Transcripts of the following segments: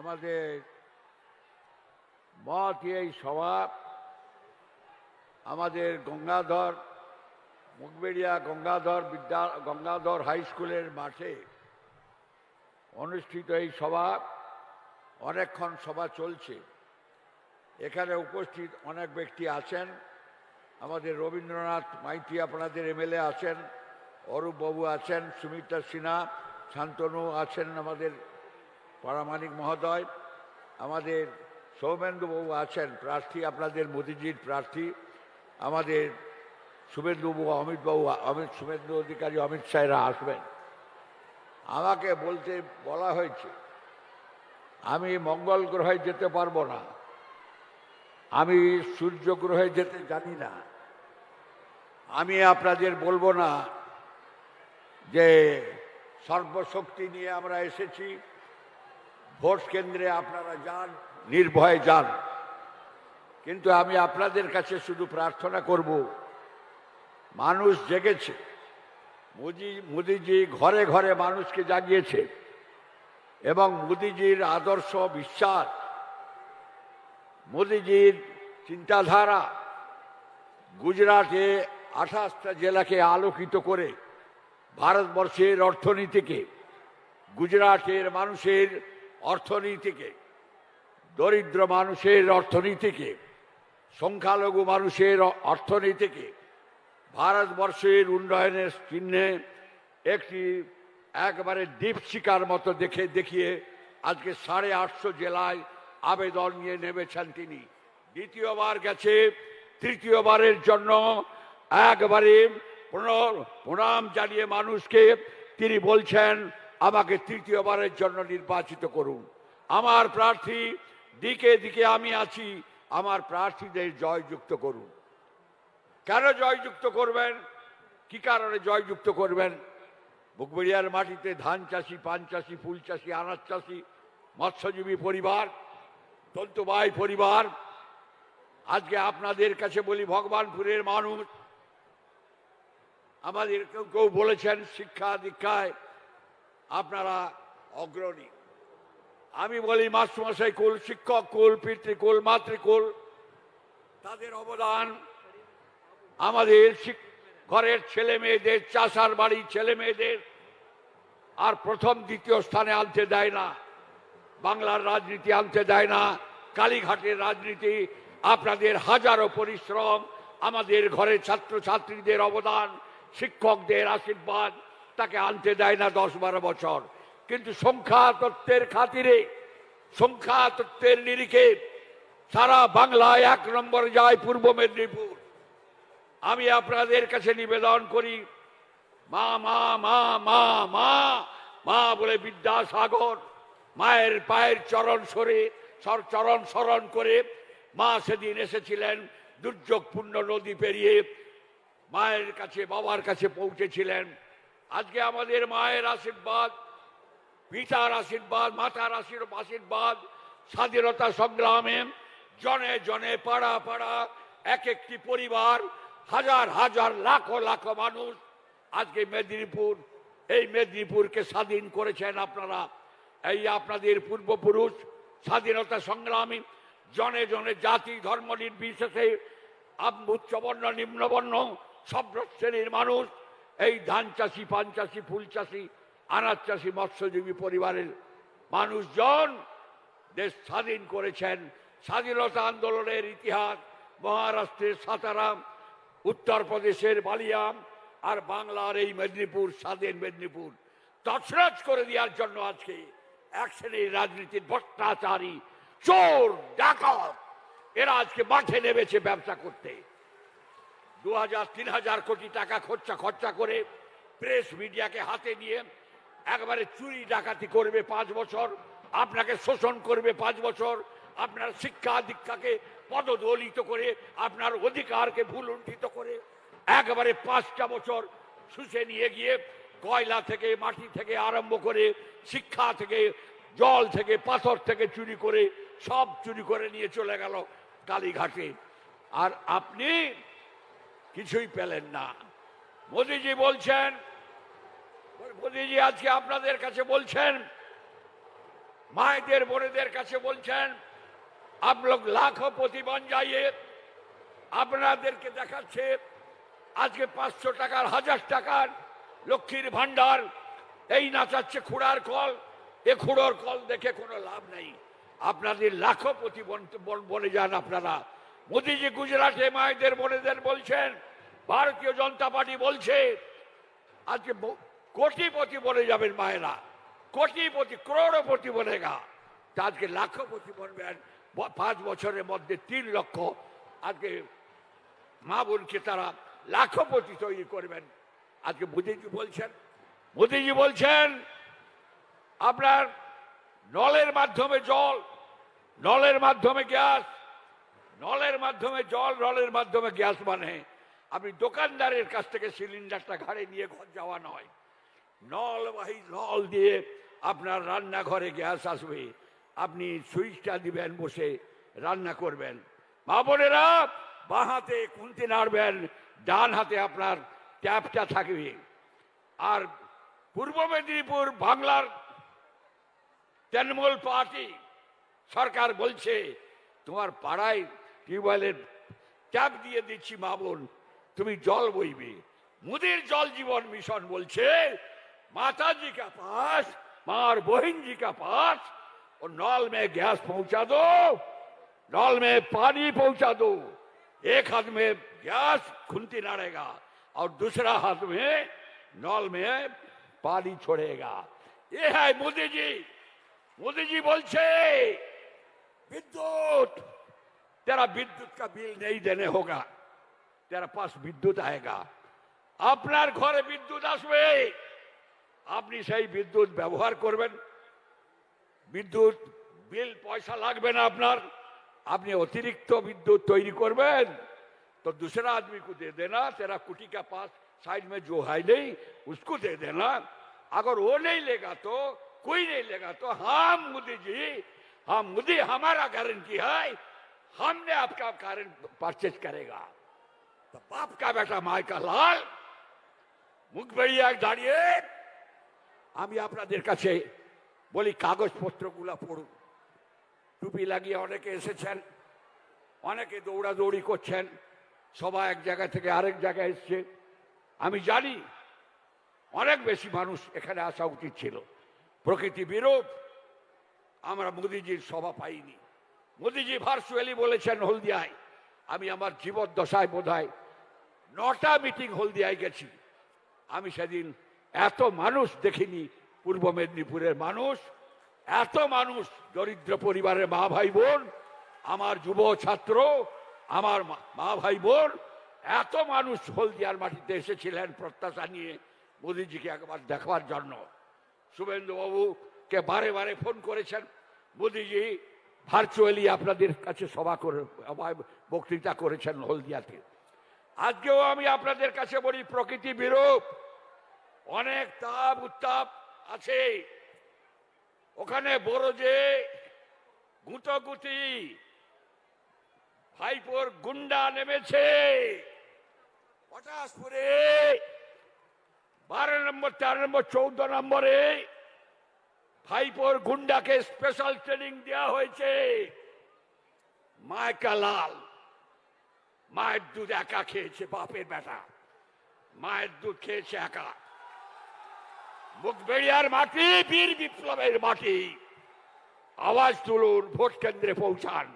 আমাদের মত এই সভা, আমাদের গঙ্গাধর, মুখবেড়িয়া গঙ্গাধর বিদ্যা, গঙ্গাধর হাই স্কুলের মাঠে অনুষ্ঠিত এই সভা, অনেকক্ষণ সভা চলছে। এখানে উপস্থিত অনেক ব্যক্তি আছেন। আমাদের রবীন্দ্রনাথ মাইতি আপনাদের এমএলএ আছেন অরূপ বাবু আছেন, সুমিতা সিনহা, শান্তনু আছেন আমাদের পারামানিক মহোদয়, আমাদের সৌমেন্দ্রবাবু আছেন, প্রার্থী, আপনাদের মোদিজির প্রার্থী, আমাদের শুভেন্দুবাবু অমিতবাবু অমিত, শুভেন্দু অধিকারী অমিত শাহরা আসবেন। আমাকে বলতে বলা হয়েছে, আমি মঙ্গল গ্রহে যেতে পারব না, আমি সূর্য গ্রহে যেতে জানি না, আমি আপনাদের বলব না যে সর্বশক্তি নিয়ে আমরা এসেছি ভোট কেন্দ্রে আপনারা যান, নির্ভয়ে যান। কিন্তু আমি আপনাদের কাছে শুধু প্রার্থনা করব, মানুষ জেগেছে। মোদি, মোদিজি ঘরে ঘরে মানুষকে জাগিয়েছে এবং মোদিজির আদর্শ বিশ্বাস, মোদিজির চিন্তাধারা গুজরাটে আঠাশটা জেলাকে আলোকিত করে, ভারতবর্ষের অর্থনীতিকে, গুজরাটের মানুষের অর্থনীতিকে, দরিদ্র মানুষের অর্থনীতিকে, সংখ্যালঘু মানুষের অর্থনীতিকে ভারতবর্ষের উন্নয়নের চিহ্নে একটি একবারে দীপশিকার মতো দেখে, দেখিয়ে আজকে সাড়ে আটশো জেলায় আবেদন নিয়ে নেমেছেন তিনি। দ্বিতীয়বার গেছে, তৃতীয়বারের জন্য একবারে প্রণাম জানিয়ে মানুষকে তিনি বলছেন আমাকে তৃতীয়বারের জন্য নির্বাচিত করুন। আমার প্রার্থী দিকে দিকে আমি আছি, আমার প্রার্থীদের জয়যুক্ত করুন। কেন জয়যুক্ত করবেন? কি কারণে জয়যুক্ত করবেন? বুকবেড়িয়ার মাটিতে ধান চাষি, পান চাষি, ফুল চাষি, আনাজ চাষি, মৎস্যজীবী পরিবার, তন্তুবাই পরিবার, আজকে আপনাদের কাছে বলি, ভগবানপুরের মানুষ, আমাদের কেউ কেউ বলেছেন, শিক্ষা দীক্ষায় আপনারা অগ্রণী। আমি বলি মাস্টারমশাই কুল, শিক্ষক কুল পিতৃকুল মাতৃকুল তাদের অবদান আমাদের ঘরের ছেলে মেয়েদের, চাষার বাড়ি ছেলে মেয়েদের আর প্রথম, দ্বিতীয় স্থানে আনতে দেয় না। বাংলার রাজনীতি আনতে দেয় না। কালীঘাটের রাজনীতি, আপনাদের হাজারো পরিশ্রম, আমাদের ঘরের ছাত্রছাত্রীদের অবদান, শিক্ষকদের আশীর্বাদ তাকে আনতে দেয় না দশ বারো বছর। কিন্তু সংখ্যা তত্ত্বের খাতিরে, সংখ্যা তত্ত্বের নিরিখে সারা বাংলায় এক নম্বর যায় পূর্ব মেদিনীপুর। আমি আপনাদের কাছে নিবেদন করি, মা মা মা মা মা মা বলে বিদ্যাসাগর, মায়ের পায়ের চরণ সরে চরণ স্মরণ করে মা সেদিন এসেছিলেন দুর্যোগপূর্ণ নদী পেরিয়ে, মায়ের কাছে, বাবার কাছে পৌঁছেছিলেন। আজকে আমাদের মায়ের আশীর্বাদ, পিতার আশীর্বাদ, মাতার আশীর- আশীর্বাদ, স্বাধীনতা সংগ্রামে জনে জনে পাড়া পাড়া, এক একটি পরিবার, হাজার হাজার লাখো লাখো মানুষ আজকে মেদিনীপুর, এই মেদিনীপুরকে স্বাধীন করেছেন আপনারা। এই আপনাদের পূর্বপুরুষ, স্বাধীনতা সংগ্রামী, জনে জনে জাতি, ধর্ম নির্বিশেষে উচ্চবর্ণ নিম্নবর্ণ সব শ্রেণির মানুষ এই ধান চাষি, পান চাষি, ফুল চাষি, আনাজ চাষি, মৎস্যজীবী পরিবারের মানুষজন দেশ স্বাধীন করেছেন। স্বাধীনতা আন্দোলনের ইতিহাস, মহারাষ্ট্রের সাতারাম, উত্তরপ্রদেশের বালিয়াম, আর বাংলার এই মেদিনীপুর, স্বাধীন মেদিনীপুর। তছরছ করে দেওয়ার জন্য আজকে এক শ্রেণির রাজনীতির ভ্রষ্টাচারী চোর, ডাকাত, এরা আজকে মাঠে নেমেছে ব্যবসা করতে। দু হাজার তিন হাজার কোটি টাকা খরচা খরচা করে প্রেস মিডিয়াকে হাতে নিয়ে একবারে চুরি ডাকাতি করবে পাঁচ বছর, আপনাকে শোষণ করবে পাঁচ বছর, আপনার শিক্ষা দীক্ষাকে পদদলিত করে, আপনার অধিকারকে ভুলুণ্ঠিত করে একবারে পাঁচটা বছর শুষে নিয়ে গিয়ে কয়লা থেকে, মাটি থেকে আরম্ভ করে, শিক্ষা থেকে, জল থেকে, পাথর থেকে চুরি করে, সব চুরি করে নিয়ে চলে গেল কালীঘাটে। আর আপনি কিছুই পেলেন না। মোদিজি বলছেন, মোদিজি আজকে আপনাদের কাছে বলছেন, মায়েদের, বোনেদের কাছে বলছেন আপলোক লাখ লাখো যাইয়ে আপনাদেরকে দেখাচ্ছে, আজকে পাঁচশো টাকার, হাজার টাকার লক্ষ্মীর ভাণ্ডার। এই নাচাচ্ছে খুড়ার কল, এ খুড়োর কল দেখে কোনো লাভ নেই। আপনাদের লাখো প্রতিবন বলে যান আপনারা। মোদিজি গুজরাটে মায়েদের, বোনেদের বলছেন, ভারতীয় জনতা পার্টি বলছে, আজকে কোটিপতি বনে যাবেন মায়েরা, কোটিপতি, করোড়পতি বনেগা। তা আজকে লাখপতি বনবেন পাঁচ বছরের মধ্যে তিন লক্ষ। আজকে মা বোনকে তারা লাখপতি তৈরি করবেন। আজকে মোদিজি বলছেন মোদিজি বলছেন, আপনার নলের মাধ্যমে জল, নলের মাধ্যমে গ্যাস নলের মাধ্যমে, জল নলের মাধ্যমে গ্যাস বানে। আপনি দোকানদারের কাছ থেকে সিলিন্ডারটা ঘাড়ে নিয়ে ঘর যাওয়া নয়। নলবাহী নল দিয়ে আপনার রান্নাঘরে গ্যাস আসবে। আপনি সুইচটা দিবেন, বসে রান্না করবেন। মা বোনেরা, বাঁ হাতে কুন্তি নাড়বেন, ডান হাতে আপনার ট্যাপটা থাকবে। আর পূর্ব মেদিনীপুর বাংলার তৃণমূল পার্টি সরকার বলছে, তোমার পাড়ায় টিউবওয়েলের ট্যাপ দিয়ে দিচ্ছি মা বোন তুমি জল বইবে। মুদির জল জীবন মিশন বলছে, মাতাজি কা পাশ, মার বহিনজি কা পাশ, ও নল মে গ্যাস পৌঁছা দো, নল মে পানি পৌঁছা দো। এক হাত মে গ্যাস খুনতি নাড়েগা, আর দুসরা হাত মে নল মে পানি ছড়েগা। এ হ্যাঁ মোদিজি মোদিজি বলছে, বিদ্যুৎ। तेरा विद्युत का बिल नहीं देने होगा तेरा पास विद्युत आएगा আপনার ঘরে বিদ্যুৎ আসবে আপনি সেই বিদ্যুৎ ব্যবহার করবেন বিদ্যুৎ বিল পয়সা লাগবে না আপনার আপনি অতিরিক্ত বিদ্যুৎ তৈরি করবেন तो दूसरा आदमी को दे देना तेरा कुटी का पास साइड में जो है नहीं उसको दे देना अगर वो नहीं लेगा तो कोई नहीं लेगा तो हम मोदी जी हम मोदी हमारा गारंटी है हमने आपका कारण परचेज करेगा तो बाप का बेटा माय का लाल মুখ বেরিয়ে দাঁড়িয়ে আমি আপনাদের কাছে বলি কাগজপত্রগুলো পড়ুন টুপি লাগিয়ে অনেকে এসেছেন অনেকে দৌড়াদৌড়ি করছেন সবাই এক জায়গা থেকে আরেক জায়গায় এসছে আমি জানি অনেক বেশি মানুষ এখানে আসা উচিত ছিল প্রকৃতি বিরোধ আমরা মোদিজির সভা পাইনি মোদিজি ভার্চুয়ালি বলেছেন হলদিয়ায়। আমি আমার জীবদ্দশায় বোধ হয় নটা মিটিং হলদিয়ায় গেছি। আমি সেদিন এত মানুষ দেখিনি, পূর্ব মেদিনীপুরের মানুষ, এত মানুষ দরিদ্র পরিবারের মা ভাই বোন, আমার যুব ছাত্র, আমার মা ভাই বোন, এত মানুষ হলদিয়ার মাটিতে এসেছিলেন প্রত্যাশা নিয়ে মোদিজিকে একবার দেখবার জন্য। শুভেন্দুবাবুকে বারে বারে ফোন করেছেন, মোদিজি ভার্চুয়ালি আপনাদের কাছে সভা করে বক্তৃতা করেছেন হলদিয়াতে। আজকেও আমি আপনাদের কাছে বলি, প্রকৃতি বিরূপ, অনেক তাপ, উত্তাপ আছে। ওখানে বড় যে গুঁতগুতি, ভাইপোর গুন্ডা নেমেছে। পটাশপুরে বারো নম্বর, তেরো নম্বর, চৌদ্দ নম্বরে ভাইপোর গুন্ডাকে স্পেশাল ট্রেনিং দেওয়া হয়েছে। মায়কা লাল। মায়ের দুধ একা খেয়েছে বাপের বেটা। মায়ের দুধ খেয়েছে একা। মুখবেড়িয়ার মাটি, বীর বিপ্লবের মাটি। আওয়াজ তুলুন, ভোট কেন্দ্রে পৌঁছান।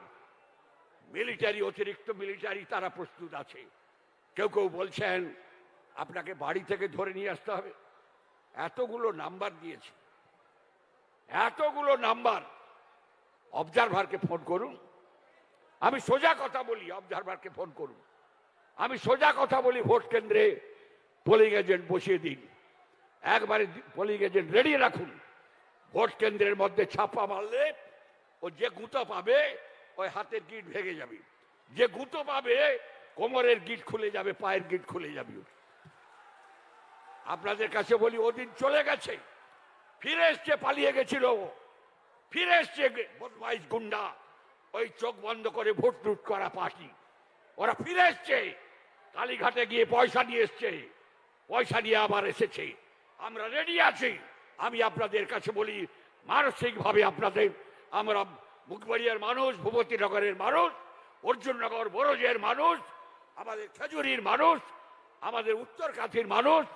মিলিটারি, অতিরিক্ত মিলিটারি তারা প্রস্তুত আছে। কেউ কেউ বলছেন, আপনাকে বাড়ি থেকে ধরে নিয়ে আসতে হবে। এতগুলো নাম্বার দিয়েছে। এতগুলো নাম্বার। অবজারভারকে ফোন করুন। আমি সোজা কথা বলি অবজারভারকে ফোন করুন। আমি সোজা কথা বলি ভোট কেন্দ্রে পোলিং এজেন্ট বসিয়ে দিন। একবারে পোলিং এজেন্ট রেডি রাখুন। ভোট কেন্দ্রের মধ্যে ছাপা মারলে, ও যে গুঁতো পাবে, ওই হাতের গিট ভেঙে যাবে। যে গুঁতো পাবে, কোমরের গিট খুলে যাবে, পায়ের গিট খুলে যাবে। আপনাদের কাছে বলি, ওদিন চলে গেছে। ফিরে এসছে, পালিয়ে গেছিল। ফিরে এসছে বদমাইশ গুন্ডা। ওই চোখ বন্ধ করে ভোট লুট করা পার্টি ওরা ফিরে এসছে। কালীঘাটে গিয়ে পয়সা নিয়ে এসছে। পয়সা নিয়ে আবার এসেছে। আমরা রেডি আছি। আমি আপনাদের কাছে বলি, মানসিকভাবে আপনাদের, আমরা মুখবাড়িয়ার মানুষ ভূপতিনগরের মানুষ অর্জুননগর বড়জের মানুষ, আমাদের খেজুরির মানুষ, আমাদের উত্তর কাঠির মানুষ।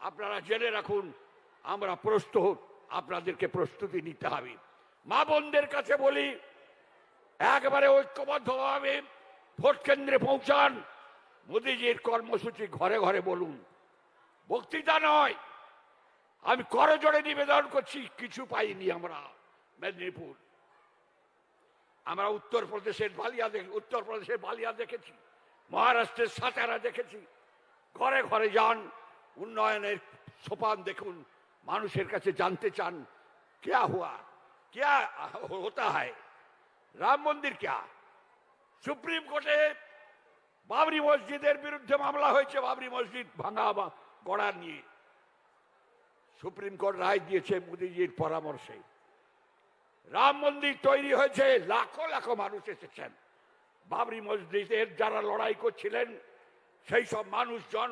আপনারা জেনে রাখুন আমরা প্রস্তুত, আপনাদেরকে প্রস্তুতি নিতে হবে। মা বোনদের কাছে বলি, একবারে ঐক্যবদ্ধভাবে ভোট কেন্দ্রে পৌঁছান। মোদীজির কর্মসূচি ঘরে ঘরে বলুন। বক্তৃতা নয়, আমি করজোড়ে নিবেদন করছি, কিছু পাইনি আমরা, মেদিনীপুর। আমরা উত্তরপ্রদেশের বালিয়া দেখ, উত্তরপ্রদেশের বালিয়া দেখেছি, মহারাষ্ট্রের সাতারা দেখেছি। ঘরে ঘরে যান, উন্নয়নের সোপান দেখুন মানুষের কাছে জানতে চান क्या हुआ क्या होता है রাম মন্দির क्या সুপ্রিম কোর্টে বাবরি মসজিদের বিরুদ্ধে মামলা হয়েছে বাবরি মসজিদ ভাঙা বা গড়া নিয়ে সুপ্রিম কোর্ট রায় দিয়েছে মোদীজির পরামর্শে রাম মন্দির তৈরি হয়েছে লাখো লাখো মানুষ এসেছেন বাবরি মসজিদের যারা লড়াই করছিলেন সেই সব মানুষজন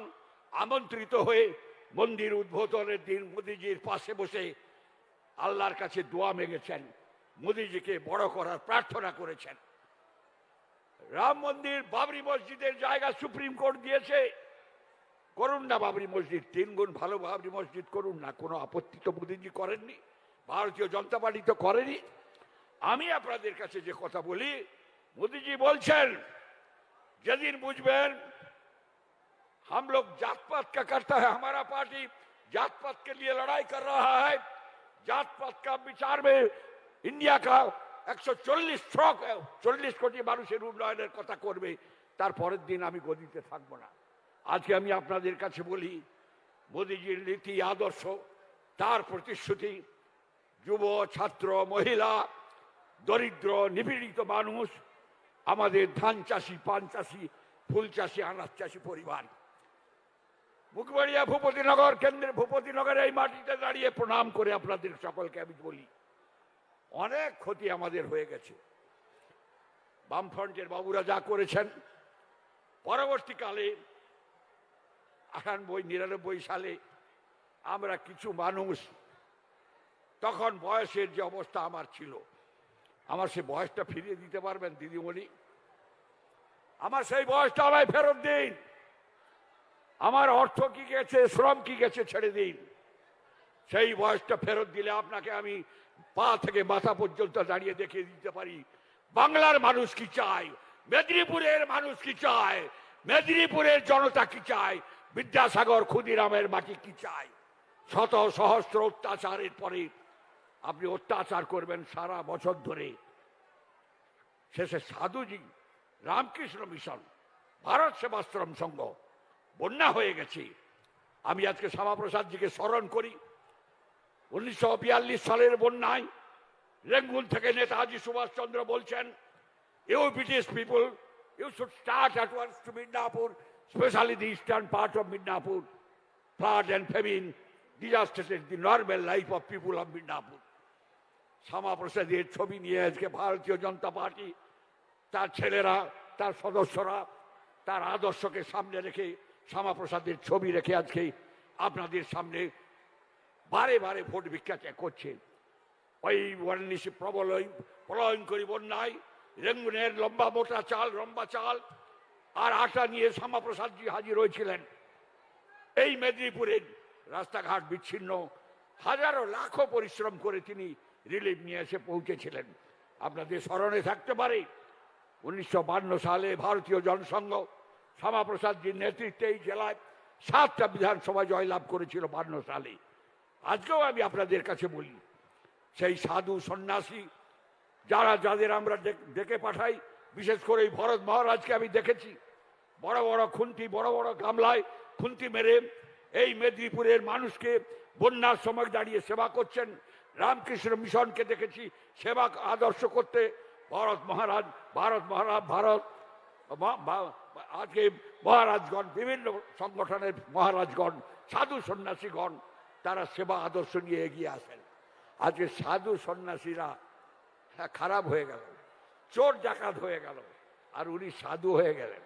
আমন্ত্রিত হয়ে মন্দির উদ্বোধনের দিন মোদীজির পাশে বসে আল্লাহর কাছে দোয়া মেগেছেন, মোদীজিকে বড় করার প্রার্থনা করেছেন। রাম মন্দির বাবরি মসজিদের জায়গা সুপ্রিম কোর্ট দিয়েছে। করুন না বাবরি মসজিদ, তিন গুণ ভালো বাবরি মসজিদ করুন না, কোনো আপত্তি তো মোদীজি করেননি, ভারতীয় জনতা পার্টি তো করেনি। আমি আপনাদের কাছে যে কথা বলি, মোদীজি বলছেন, যেদিন বুঝবেন हम लोग जात पात का करता है हमारा पार्टी जात पात के लिए लड़ाई कर रहा है जात पात का विचार में इंडिया का 140 স্ট্রোক চল্লিশ কোটি মানুষের উন্নয়নের কথা করবে তার পরের দিন আমি গদিতে থাকবো না আজকে আমি আপনাদের কাছে বলি মোদীজির নীতি আদর্শ তার প্রতিশ্রুতি যুব ছাত্র মহিলা দরিদ্র নিপীড়িত মানুষ আমাদের ধান চাষি পান চাষি ফুল চাষি আনাজ চাষি পরিবার মুখবাড়িয়া ভূপতিনগর কেন্দ্রে ভূপতিনগরের এই মাটিতে দাঁড়িয়ে প্রণাম করে আপনাদের সকলকে আমি বলি, অনেক ক্ষতি আমাদের হয়ে গেছে। বামফ্রন্টের বাবুরা যা করেছেন, পরবর্তীকালে আটানব্বই, নিরানব্বই সালে আমরা কিছু মানুষ, তখন বয়সের যে অবস্থা আমার ছিল, আমার সে বয়সটা ফিরিয়ে দিতে পারবেন দিদিমণি? আমার সেই বয়সটা আমায় ফেরত দিন। আমার অর্থ কি গেছে, শ্রম কি গেছে ছেড়ে দিন। সেই বয়সটা ফেরত দিলে আপনাকে আমি পা থেকে মাথা পর্যন্ত দাঁড়িয়ে দেখিয়ে দিতে পারি। বাংলার মানুষ কি চায়? মেদিনীপুরের মানুষ কি চায়? মেদিনীপুরের জনতা কি চায়? বিদ্যাসাগর ক্ষুদিরামের মাটি কি চায়? শত সহস্র অত্যাচারের পরে আপনি অত্যাচার করবেন সারা বছর ধরে। শেষে সাধুজি, রামকৃষ্ণ মিশন, ভারত সেবাশ্রম সংঘ বন্যা হয়ে গেছে। আমি আজকে শ্যামাপ্রসাদজিকে স্মরণ করি। উনিশশো বিয়াল্লিশ সালের বন্যায় রেঙ্গুন থেকে নেতাজি সুভাষচন্দ্র বলছেন you British people you should start at once to Midnapore specially the eastern part of Midnapore flood and famine devastated the normal life of people of Midnapore শ্যামাপ্রসাদের ছবি নিয়ে আজকে ভারতীয় জনতা পার্টি, তার ছেলেরা, তার সদস্যরা, তার আদর্শকে সামনে রেখে শ্যামাপ্রসাদের ছবি রেখে আজকে আপনাদের সামনে বারে বারে ভোট ভিক্ষা করছে। ওই ওয়ান্নিশে প্রবল প্রলয়ঙ্করী বন্যায় রেঙ্গুনের লম্বা মোটা চাল লম্বা চাল আর আটা নিয়ে শ্যামাপ্রসাদজি হাজির হয়েছিলেন। এই মেদিনীপুরের রাস্তাঘাট বিচ্ছিন্ন হাজারো লাখো পরিশ্রম করে তিনি রিলিফ নিয়ে এসে পৌঁছেছিলেন। আপনাদের স্মরণে থাকতে পারে, উনিশশো সালে ভারতীয় জনসংঘ শ্যামাপ্রসাদজির নেতৃত্বে এই জেলায় সাতটা বিধানসভা জয়লাভ করেছিল বান্ন সালে। আজকেও আমি আপনাদের কাছে বলি, সেই সাধু সন্ন্যাসী, যারা যাদের আমরা ডেকে পাঠাই, বিশেষ করে এই ভরত মহারাজকে আমি দেখেছি, বড় বড় খুন্তি, বড় বড় গামলায় খুন্তি মেরে এই মেদিনীপুরের মানুষকে বন্যার সময় দাঁড়িয়ে সেবা করছেন। রামকৃষ্ণ মিশনকে দেখেছি, সেবা আদর্শ করতে। ভরত মহারাজ, ভারত মহারাজ, ভারত আজকে মহারাজগণ বিভিন্ন সংগঠনের মহারাজগণ সাধু সন্ন্যাসীগণ তারা সেবা আদর্শ নিয়ে এগিয়ে আসেন। আজকে সাধু সন্ন্যাসীরা হ্যাঁ, খারাপ হয়ে গেল চোর ডাকাত হয়ে গেল আর উনি সাধু হয়ে গেলেন।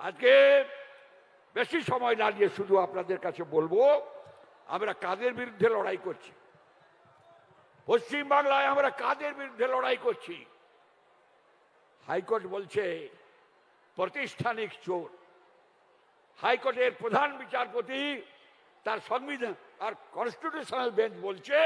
আজকে বেশি সময় না নিয়ে শুধু আপনাদের কাছে বলব আমরা কাদের বিরুদ্ধে লড়াই করছি? পশ্চিম বাংলায় আমরা কাদের বিরুদ্ধে লড়াই করছি? হাইকোর্ট বলছে প্রতিষ্ঠানিক চোর। হাইকোর্টের প্রধান বিচারপতি তার সংবিধান আর কনস্টিটিউশনাল বেঞ্চ বলছে